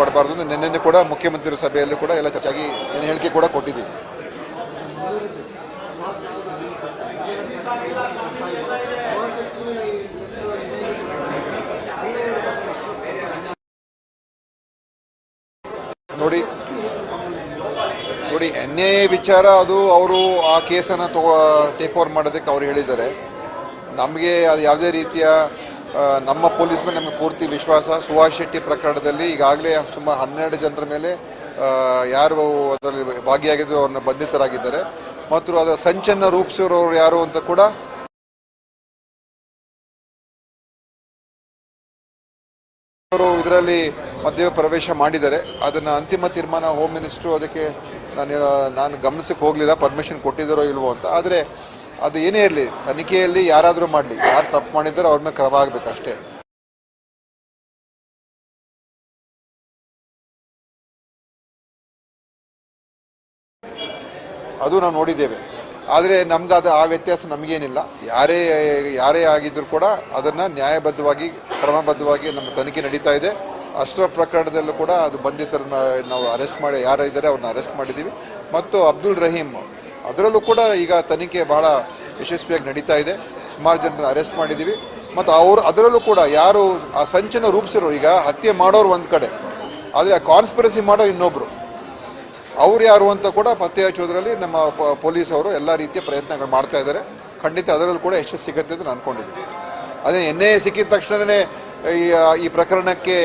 ಪಡಬಾರ್ದು ಅಂತ ನಿನ್ನೆ ಕೂಡ ಮುಖ್ಯಮಂತ್ರಿ ಸಭೆಯಲ್ಲೂ ಕೂಡ ಎಲ್ಲ ಚರ್ಚೆಯಾಗಿ ಏನು ಹೇಳಿಕೆ ಕೂಡ ಕೊಟ್ಟಿದ್ದೀವಿ. ನೋಡಿ ನೋಡಿ ಎನ್ ಎ ವಿಚಾರ ಅದು ಅವರು ಆ ಕೇಸನ್ನು ತಗೋ ಟೇಕ್ ಓವರ್ ಮಾಡೋದಕ್ಕೆ ಅವ್ರು ಹೇಳಿದ್ದಾರೆ. ನಮಗೆ ಅದು ಯಾವುದೇ ರೀತಿಯ ನಮ್ಮ ಪೊಲೀಸ್ ಮೇಲೆ ನಮಗೆ ಪೂರ್ತಿ ವಿಶ್ವಾಸ. ಸುಭಾಷ್ ಶೆಟ್ಟಿ ಪ್ರಕರಣದಲ್ಲಿ ಈಗಾಗಲೇ ಸುಮಾರು ಹನ್ನೆರಡು ಜನರ ಮೇಲೆ ಯಾರು ಅದರಲ್ಲಿ ಭಾಗಿಯಾಗಿದ್ದು ಅವ್ರನ್ನ ಬಂಧಿತರಾಗಿದ್ದಾರೆ. ಮತ್ತು ಅದರ ಸಂಚನ್ನು ರೂಪಿಸಿರೋರು ಯಾರು ಅಂತ ಕೂಡ ಅವರು ಇದರಲ್ಲಿ ಮಧ್ಯ ಪ್ರವೇಶ ಮಾಡಿದ್ದಾರೆ. ಅದನ್ನು ಅಂತಿಮ ತೀರ್ಮಾನ ಹೋಮ್ ಮಿನಿಸ್ಟ್ರು ಅದಕ್ಕೆ ನಾನು ನಾನು ಗಮನಿಸಕ್ಕೆ ಹೋಗಲಿಲ್ಲ. ಪರ್ಮಿಷನ್ ಕೊಟ್ಟಿದ್ದಾರೋ ಇಲ್ವೋ ಅಂತ. ಆದರೆ ಅದು ಏನೇ ಇರಲಿ, ತನಿಖೆಯಲ್ಲಿ ಯಾರಾದರೂ ಮಾಡಲಿ, ಯಾರು ತಪ್ಪು ಮಾಡಿದ್ದಾರೆ ಅವ್ರನ್ನ ಕ್ರಮ ಆಗಬೇಕು ಅಷ್ಟೇ. ಅದು ನಾವು ನೋಡಿದ್ದೇವೆ. ಆದರೆ ನಮ್ಗೆ ಅದು ಆ ವ್ಯತ್ಯಾಸ ನಮಗೇನಿಲ್ಲ. ಯಾರೇ ಯಾರೇ ಆಗಿದ್ದರೂ ಕೂಡ ಅದನ್ನು ನ್ಯಾಯಬದ್ಧವಾಗಿ, ಕ್ರಮಬದ್ಧವಾಗಿ ನಮ್ಮ ತನಿಖೆ ನಡೀತಾ ಇದೆ. ಅಷ್ಟರ ಪ್ರಕರಣದಲ್ಲೂ ಕೂಡ ಅದು ಬಂಧಿತರನ್ನ ನಾವು ಅರೆಸ್ಟ್ ಮಾಡಿ ಯಾರು ಇದ್ದಾರೆ ಅವ್ರನ್ನ ಅರೆಸ್ಟ್ ಮಾಡಿದ್ದೀವಿ. ಮತ್ತು ಅಬ್ದುಲ್ ರಹೀಮ್ ಅದರಲ್ಲೂ ಕೂಡ ಈಗ ತನಿಖೆ ಬಹಳ ಯಶಸ್ವಿಯಾಗಿ ನಡೀತಾ ಇದೆ. ಸುಮಾರು ಜನರನ್ನ ಅರೆಸ್ಟ್ ಮಾಡಿದ್ದೀವಿ ಮತ್ತು ಅವರು ಅದರಲ್ಲೂ ಕೂಡ ಯಾರು ಆ ಸಂಚನ ರೂಪಿಸಿರೋ, ಈಗ ಹತ್ಯೆ ಮಾಡೋರು ಒಂದು ಕಡೆ. ಆದರೆ ಆ ಕಾನ್ಸ್ಪಿರಸಿ ಮಾಡೋ ಇನ್ನೊಬ್ಬರು ಅವ್ರು ಯಾರು ಅಂತ ಕೂಡ ಪತ್ತೆ ಹಚ್ಚೋದ್ರಲ್ಲಿ ನಮ್ಮ ಪೊಲೀಸ್ ಅವರು ಎಲ್ಲ ರೀತಿಯ ಪ್ರಯತ್ನಗಳು ಮಾಡ್ತಾ ಇದ್ದಾರೆ. ಖಂಡಿತ ಅದರಲ್ಲೂ ಕೂಡ ಯಶಸ್ಸು ಸಿಗುತ್ತೆ ಅಂತ ನಾನು ಅನ್ಕೊಂಡಿದ್ದೀನಿ. ಅದೇ ಎನ್ ಐ ಸಿಕ್ಕಿದ ತಕ್ಷಣವೇ ಈ ಪ್ರಕರಣಕ್ಕೆ,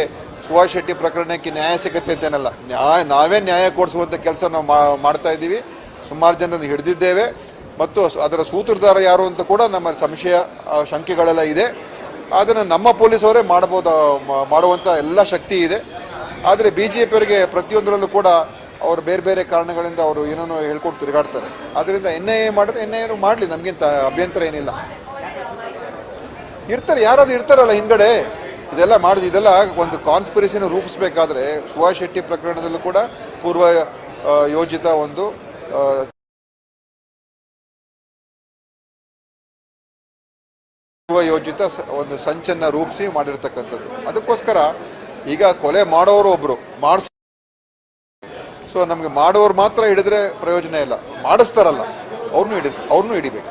ಸುಭಾಷ್ ಶೆಟ್ಟಿ ಪ್ರಕರಣಕ್ಕೆ ನ್ಯಾಯ ಸಿಗುತ್ತೆ ಅಂತೇನಲ್ಲ. ನ್ಯಾಯ, ನಾವೇ ನ್ಯಾಯ ಕೊಡಿಸುವಂಥ ಕೆಲಸ ನಾವು ಮಾಡ್ತಾ ಇದ್ದೀವಿ. ಸುಮಾರು ಜನರನ್ನು ಹಿಡಿದಿದ್ದೇವೆ. ಮತ್ತು ಅದರ ಸೂತ್ರಧಾರ ಯಾರು ಅಂತ ಕೂಡ ನಮ್ಮ ಸಂಶಯ ಶಂಕೆಗಳೆಲ್ಲ ಇದೆ. ಅದನ್ನು ನಮ್ಮ ಪೊಲೀಸವರೇ ಮಾಡಬಹುದ ಮಾಡುವಂಥ ಎಲ್ಲ ಶಕ್ತಿ ಇದೆ. ಆದರೆ ಬಿ ಜೆ ಪಿಯವರಿಗೆ ಪ್ರತಿಯೊಂದರಲ್ಲೂ ಕೂಡ ಅವರು ಬೇರೆ ಬೇರೆ ಕಾರಣಗಳಿಂದ ಅವರು ಏನೇನೋ ಹೇಳ್ಕೊಟ್ಟು ತಿರುಗಾಡ್ತಾರೆ. ಆದ್ದರಿಂದ ಎನ್ ಐ ಎ ಮಾಡಿದ್ರೆ ಎನ್ ಐ ಎನು ಮಾಡಲಿ, ನಮಗಿಂತ ಅಭ್ಯಂತರ ಏನಿಲ್ಲ. ಇರ್ತಾರೆ, ಯಾರಾದ್ರೂ ಇರ್ತಾರಲ್ಲ ಹಿಂದ್ಗಡೆ. ಇದೆಲ್ಲ ಮಾಡಿ, ಇದೆಲ್ಲ ಒಂದು ಕಾನ್ಸ್ಪಿರಸಿನ ರೂಪಿಸಬೇಕಾದ್ರೆ ಸುಭಾಷ್ ಶೆಟ್ಟಿ ಪ್ರಕರಣದಲ್ಲೂ ಕೂಡ ಪೂರ್ವ ಯೋಜಿತ ಒಂದು ಯೋಜಿತ ಒಂದು ಸಂಚನ್ನ ರೂಪಿಸಿ ಮಾಡಿರ್ತಕ್ಕಂಥದ್ದು. ಅದಕ್ಕೋಸ್ಕರ ಈಗ ಕೊಲೆ ಮಾಡೋರು ಒಬ್ರು ಮಾಡಿಸ್ ಸೊ ನಮಗೆ ಮಾಡೋರು ಮಾತ್ರ ಹಿಡಿದ್ರೆ ಪ್ರಯೋಜನ ಇಲ್ಲ. ಮಾಡಿಸ್ತಾರಲ್ಲ ಅವ್ರನ್ನೂ ಹಿಡಿಸ್ ಅವ್ರನ್ನೂ ಹಿಡಿಬೇಕು.